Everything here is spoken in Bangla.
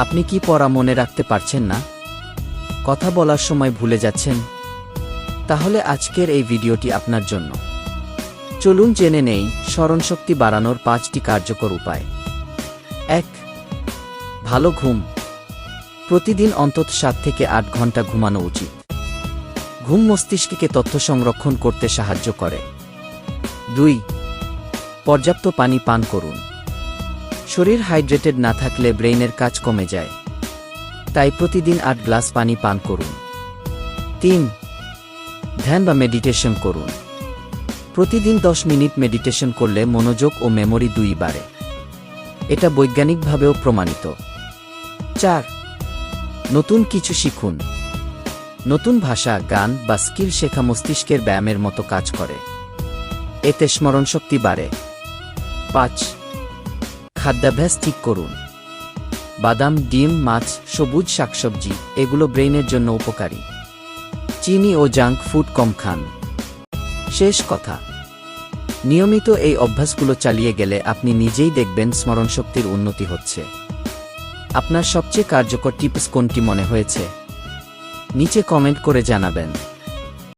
আপনি কি পড়া মনে রাখতে পারছেন না? কথা বলার সময় ভুলে যাচ্ছেন? তাহলে আজকের এই ভিডিওটি আপনার জন্য। চলুন জেনে নেই স্মরণশক্তি বাড়ানোর পাঁচটি কার্যকর উপায়। এক, ভালো ঘুম। প্রতিদিন অন্তত সাত থেকে আট ঘণ্টা ঘুমানো উচিত। ঘুম মস্তিষ্ককে তথ্য সংরক্ষণ করতে সাহায্য করে। দুই, পর্যাপ্ত পানি পান করুন। শরীর হাইড্রেটেড না থাকলে ব্রেইনের কাজ কমে যায়। তাই প্রতিদিন আট গ্লাস পানি পান করুন। তিন, ধ্যান বা মেডিটেশন করুন। প্রতিদিন দশ মিনিট মেডিটেশন করলে মনোযোগ ও মেমোরি দুই বাড়ে। এটা বৈজ্ঞানিকভাবেও প্রমাণিত। চার, নতুন কিছু শিখুন। নতুন ভাষা, গান বা স্কিল শেখা মস্তিষ্কের ব্যায়ামের মতো কাজ করে। এতে স্মরণশক্তি বাড়ে। পাঁচ খাদ্যাভ্যাস ঠিক করুন। বাদাম, ডিম, মাছ, সবুজ শাকসবজি, এগুলো ব্রেইনের জন্য উপকারী। চিনি ও জাঙ্ক ফুড কম খান। শেষ কথা। নিয়মিত এই অভ্যাসগুলো চালিয়ে গেলে আপনি নিজেই দেখবেন স্মরণশক্তির উন্নতি হচ্ছে। আপনার সবচেয়ে কার্যকর টিপস কোনটি মনে হয়েছে? নিচে কমেন্ট করে জানাবেন।